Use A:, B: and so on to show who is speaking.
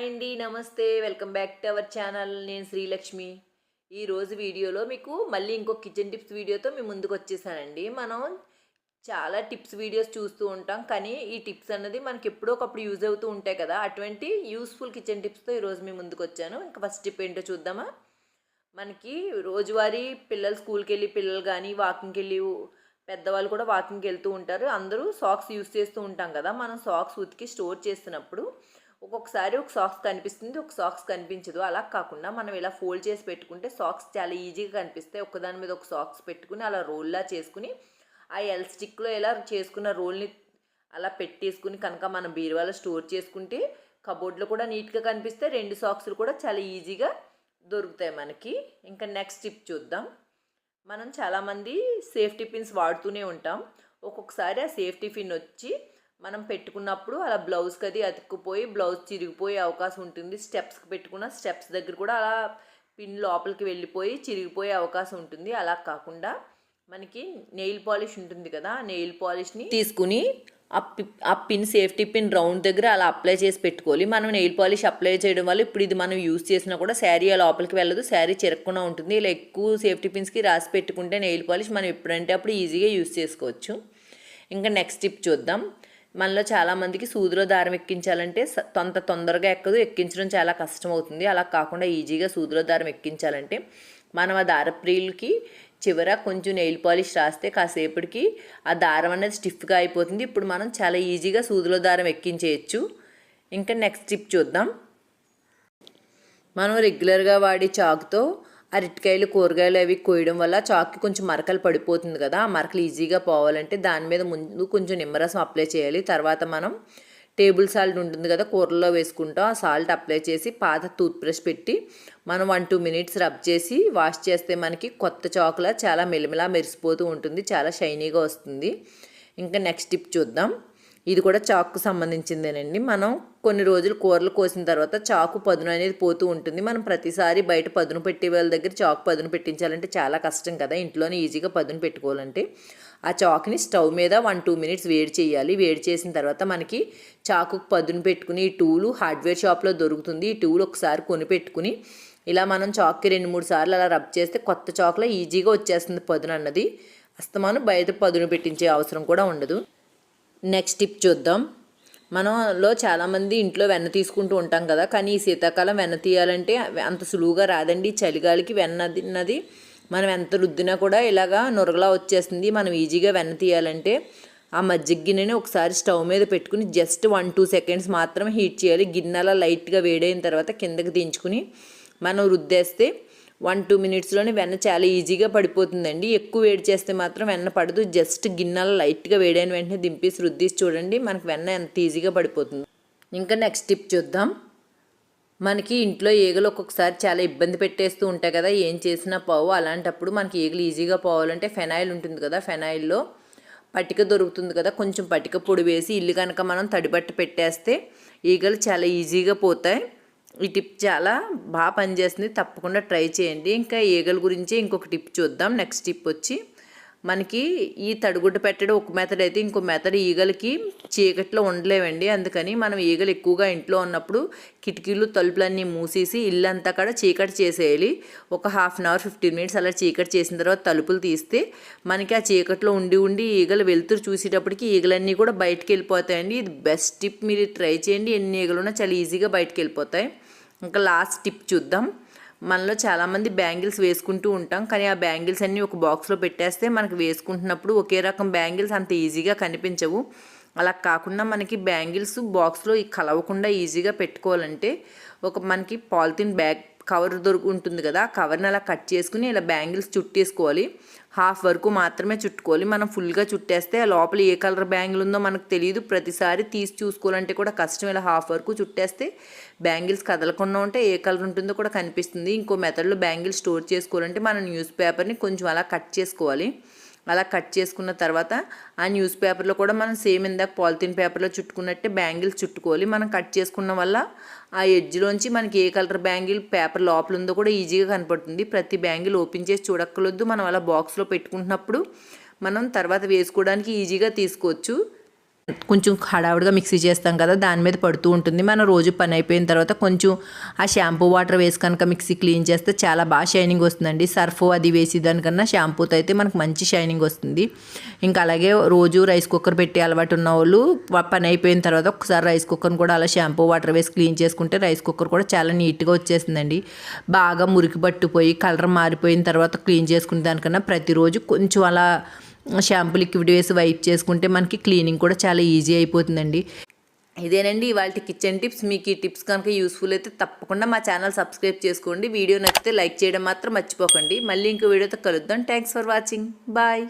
A: Hi అండి నమస్తే. Welcome back to our channel. నేను శ్రీలక్ష్మి. ఈ రోజు వీడియోలో మీకు మళ్ళీ ఇంకో కిచెన్ టిప్స్ వీడియోతో మీ ముందుకు వచ్చేసానండి. మనం చాలా టిప్స్ వీడియోస్ చూస్తూ ఉంటాం కానీ ఈ టిప్స్ అన్నది మనకి ఎప్పుడో ఒకప్పుడు యూజ్ అవుతూ ఉంటాయి కదా. అటువంటి యూస్ఫుల్ కిచెన్ టిప్స్తో ఈరోజు మీ ముందుకు వచ్చాను. ఇంకా ఫస్ట్ టిప్ ఏంటో చూద్దామా? మనకి రోజువారీ పిల్లలు స్కూల్కి వెళ్ళి పిల్లలు కానీ వాకింగ్కి వెళ్ళి పెద్దవాళ్ళు కూడా వాకింగ్కి వెళ్తూ ఉంటారు. అందరూ సాక్స్ యూస్ చేస్తూ ఉంటాం కదా. మనం సాక్స్ ఉతికి స్టోర్ చేస్తున్నప్పుడు ఒక్కొక్కసారి ఒక సాక్స్ కనిపిస్తుంది ఒక సాక్స్ కనిపించదు. అలా కాకుండా మనం ఇలా ఫోల్డ్ చేసి పెట్టుకుంటే సాక్స్ చాలా ఈజీగా కనిపిస్తాయి. ఒకదాని మీద ఒక సాక్స్ పెట్టుకుని అలా రోల్లా చేసుకుని ఆ ఎల్ స్టిక్లో ఇలా చేసుకున్న రోల్ని అలా పెట్టేసుకుని కనుక మనం బీరువాలో స్టోర్ చేసుకుంటే కబోర్డ్లో కూడా నీట్గా కనిపిస్తే రెండు సాక్స్లు కూడా చాలా ఈజీగా దొరుకుతాయి మనకి. ఇంకా నెక్స్ట్ టిప్ చూద్దాం. మనం చాలామంది సేఫ్టీ పిన్స్ వాడుతూనే ఉంటాం. ఒక్కొక్కసారి ఆ సేఫ్టీ పిన్ వచ్చి మనం పెట్టుకున్నప్పుడు అలా బ్లౌజ్కి అది అతుక్కుపోయి బ్లౌజ్ చిరిగిపోయే అవకాశం ఉంటుంది. స్టెప్స్కి పెట్టుకున్న స్టెప్స్ దగ్గర కూడా అలా పిన్ లోపలికి వెళ్ళిపోయి చిరిగిపోయే అవకాశం ఉంటుంది. అలా కాకుండా మనకి నెయిల్ పాలిష్ ఉంటుంది కదా నెయిల్ పాలిష్ని తీసుకుని ఆ పి ఆ పిన్ సేఫ్టీ పిన్ రౌండ్ దగ్గర అలా అప్లై చేసి పెట్టుకోవాలి. మనం నెయిల్ పాలిష్ అప్లై చేయడం వల్ల ఇప్పుడు ఇది మనం యూస్ చేసినా కూడా శారీ ఆ లోపలికి వెళ్ళదు. శారీ చిరక్కుండా ఉంటుంది. ఇలా ఎక్కువ సేఫ్టీ పిన్స్కి రాసి పెట్టుకుంటే నెయిల్ పాలిష్ మనం ఎప్పుడంటే అప్పుడు ఈజీగా యూస్ చేసుకోవచ్చు. ఇంకా నెక్స్ట్ టిప్ చూద్దాం. మనలో చాలామందికి సూదిలో దారం ఎక్కించాలంటే తొంత తొందరగా ఎక్కదు ఎక్కించడం చాలా కష్టం అవుతుంది అలా కాకుండా ఈజీగా సూదిలో దారం ఎక్కించాలంటే మనం ఆ దారప్రియులకి చివర కొంచెం నెయిల్ పాలిష్ రాస్తే కాసేపటికి ఆ దారం అనేది స్టిఫ్గా అయిపోతుంది. ఇప్పుడు మనం చాలా ఈజీగా సూదిలో దారం ఎక్కించేయచ్చు. ఇంకా నెక్స్ట్ టిప్ చూద్దాం. మనం రెగ్యులర్గా వాడే చాకుతో అరటికాయలు కూరగాయలు అవి కోయడం వల్ల చాక్కి కొంచెం మరకలు పడిపోతుంది కదా. ఆ మరకలు ఈజీగా పోవాలంటే దాని మీద ముందు కొంచెం నిమ్మరసం అప్లై చేయాలి. తర్వాత మనం టేబుల్ సాల్ట్ ఉంటుంది కదా కూరల్లో వేసుకుంటాం. ఆ సాల్ట్ అప్లై చేసి పాత టూత్ బ్రష్ పెట్టి మనం వన్ టూ మినిట్స్ రబ్ చేసి వాష్ చేస్తే మనకి కొత్త చాకులా చాలా మెలిమిలా మెరిసిపోతూ ఉంటుంది. చాలా షైనీగా వస్తుంది. ఇంకా నెక్స్ట్ టిప్ చూద్దాం. ఇది కూడా చాకుకు సంబంధించిందేనండి. మనం కొన్ని రోజులు కూరలు కోసిన తర్వాత చాకు పదును అనేది పోతూ ఉంటుంది. మనం ప్రతిసారి బయట పదును పెట్టే వాళ్ళ దగ్గర చాకు పదును పెట్టించాలంటే చాలా కష్టం కదా. ఇంట్లోనే ఈజీగా పదును పెట్టుకోవాలంటే. ఆ చాకుని స్టవ్ మీద వన్ టూ మినిట్స్ వేడి చేయాలి. వేడి చేసిన తర్వాత మనకి చాకుకు పదును పెట్టుకుని ఈ టూలు హార్డ్వేర్ షాప్లో దొరుకుతుంది. ఈ టూలు ఒకసారి కొని పెట్టుకుని ఇలా మనం చాక్కి రెండు మూడు సార్లు అలా రబ్ చేస్తే కొత్త చాకులో ఈజీగా వచ్చేస్తుంది పదును అన్నది అస్తమాను బయట పదును పెట్టించే అవసరం కూడా ఉండదు. నెక్స్ట్ టిప్ చూద్దాం. మనలో చాలామంది ఇంట్లో వెన్న తీసుకుంటూ ఉంటాం కదా కానీ ఈ శీతాకాలం వెన్న తీయాలంటే అంత సులువుగా రాదండి. చలిగాలికి వెన్న తిన్నది మనం ఎంత రుద్దినా కూడా ఇలాగా నురగలా వచ్చేస్తుంది. మనం ఈజీగా వెన్న తీయాలంటే ఆ మజ్జిగ గిన్నెని ఒకసారి స్టవ్ మీద పెట్టుకుని జస్ట్ వన్ టూ సెకండ్స్ మాత్రమే హీట్ చేయాలి. గిన్నెలా లైట్గా వేడైన తర్వాత కిందకి దించుకుని మనం రుద్దేస్తే వన్ టూ మినిట్స్లోనే వెన్న చాలా ఈజీగా పడిపోతుందండి. ఎక్కువ వేడి చేస్తే మాత్రం వెన్న పడదు. జస్ట్ గిన్నెలో లైట్గా వేడైన వెంటనే దింపేసి రుద్దేసి చూడండి మనకు వెన్న ఎంత ఈజీగా పడిపోతుంది. ఇంకా నెక్స్ట్ టిప్ చూద్దాం. మనకి ఇంట్లో ఈగలు ఒక్కొక్కసారి చాలా ఇబ్బంది పెట్టేస్తూ ఉంటాయి కదా ఏం చేసినా పోవు. అలాంటప్పుడు మనకి ఈగలు ఈజీగా పోవాలంటే ఫెనాయిల్ ఉంటుంది కదా ఫెనాయిల్లో పటిక దొరుకుతుంది కదా కొంచెం పటిక పొడి వేసి ఇల్లు కనుక మనం తడిబట్ట పెట్టేస్తే ఈగలు చాలా ఈజీగా పోతాయి. ఈ టిప్ చాలా బాగా పనిచేస్తుంది. తప్పకుండా ట్రై చేయండి. ఇంకా ఈగల గురించి ఇంకొక టిప్ చూద్దాం. నెక్స్ట్ టిప్ వచ్చి మనకి ఈ తడిగుడ్డ పెట్టడం ఒక మెథడ్ అయితే ఇంకో మెథడ్ ఈగలకి చీకట్లో ఉండలేవండి. అందుకని మనం ఈగలు ఎక్కువగా ఇంట్లో ఉన్నప్పుడు కిటికీలు తలుపులన్నీ మూసేసి ఇల్లంతా కూడా చీకటి చేసేయాలి. ఒక half an hour fifteen minutes అలా చీకటి చేసిన తర్వాత తలుపులు తీస్తే మనకి ఆ చీకట్లో ఉండి ఉండి ఈగలు వెలుతురు చూసేటప్పటికి ఈగలన్నీ కూడా బయటకు వెళ్ళిపోతాయండి. ఇది బెస్ట్ టిప్ మీరు ట్రై చేయండి. ఎన్ని ఈగలు ఉన్నా చాలా ఈజీగా బయటకు వెళ్ళిపోతాయి. ఇంకా లాస్ట్ టిప్ చూద్దాం. మనలో చాలామంది బ్యాంగిల్స్ వేసుకుంటూ ఉంటాం కానీ ఆ బ్యాంగిల్స్ అన్నీ ఒక బాక్స్లో పెట్టేస్తే మనకి వేసుకుంటున్నప్పుడు ఒకే రకం బ్యాంగిల్స్ అంత ఈజీగా కనిపించవు. అలా కాకుండా మనకి బ్యాంగిల్స్ బాక్స్లో కలవకుండా ఈజీగా పెట్టుకోవాలంటే ఒక మనకి పాలిథిన్ బ్యాగ్ కవర్ దొరుకు ఉంటుంది కదా కవర్ని అలా కట్ చేసుకుని ఇలా బ్యాంగిల్స్ చుట్టేసుకోవాలి. హాఫ్ వరకు మాత్రమే చుట్టుకోవాలి. మనం ఫుల్గా చుట్టేస్తే లోపల ఏ కలర్ బ్యాంగిల్ ఉందో మనకు తెలియదు. ప్రతిసారి తీసి చూసుకోవాలంటే కూడా కష్టం. ఇలా హాఫ్ వరకు చుట్టేస్తే బ్యాంగిల్స్ కదలకుండా ఉంటే ఏ కలర్ ఉంటుందో కూడా కనిపిస్తుంది. ఇంకో మెథడ్లో బ్యాంగిల్స్ స్టోర్ చేసుకోవాలంటే మనం న్యూస్ పేపర్ని కొంచెం అలా కట్ చేసుకోవాలి. అలా కట్ చేసుకున్న తర్వాత ఆ న్యూస్ పేపర్లో కూడా మనం సేమ్ ఇందాక పాలిథిన్ పేపర్లో చుట్టుకున్నట్టే బ్యాంగిల్స్ చుట్టుకోవాలి. మనం కట్ చేసుకున్న వల్ల ఆ ఎడ్జ్లోంచి మనకి ఏ కలర్ బ్యాంగిల్ పేపర్ లోపల ఉందో కూడా ఈజీగా కనపడుతుంది. ప్రతి బ్యాంగిల్ ఓపెన్ చేసి చూడక్కలొద్దు మనం అలా బాక్స్లో పెట్టుకుంటున్నప్పుడు మనం తర్వాత వేసుకోవడానికి ఈజీగా తీసుకోవచ్చు. కొంచెం హడావుడిగా మిక్సీ చేస్తాం కదా దాని మీద పడుతూ ఉంటుంది. మనం రోజు పని అయిపోయిన తర్వాత కొంచెం ఆ షాంపూ వాటర్ వేసి కనుక మిక్సీ క్లీన్ చేస్తే చాలా బాగా షైనింగ్ వస్తుందండి. సర్ఫ్ అది వేసి దానికన్నా షాంపూతో అయితే మనకు మంచి షైనింగ్ వస్తుంది. ఇంకా అలాగే రోజు రైస్ కుక్కర్ పెట్టి అలవాటు ఉన్న వాళ్ళు పని అయిపోయిన తర్వాత ఒకసారి రైస్ కుక్కర్ని కూడా అలా షాంపూ వాటర్ వేసి క్లీన్ చేసుకుంటే రైస్ కుక్కర్ కూడా చాలా నీట్గా వచ్చేసిందండి బాగా మురికి పట్టుపోయి కలర్ మారిపోయిన తర్వాత క్లీన్ చేసుకునే దానికన్నా ప్రతిరోజు కొంచెం అలా షాంపూ లిక్విడ్ వేసి వైప్ చేసుకుంటే మనకి క్లీనింగ్ కూడా చాలా ఈజీ అయిపోతుందండి. ఇదేనండి ఇవాళ కిచెన్ టిప్స్. మీకు ఈ టిప్స్ కనుక యూస్ఫుల్ అయితే తప్పకుండా మా ఛానల్ సబ్స్క్రైబ్ చేసుకోండి. వీడియో నచ్చితే లైక్ చేయడం మాత్రం మర్చిపోకండి. మళ్ళీ ఇంకో వీడియోతో కలుద్దాం. Thanks for watching. బాయ్.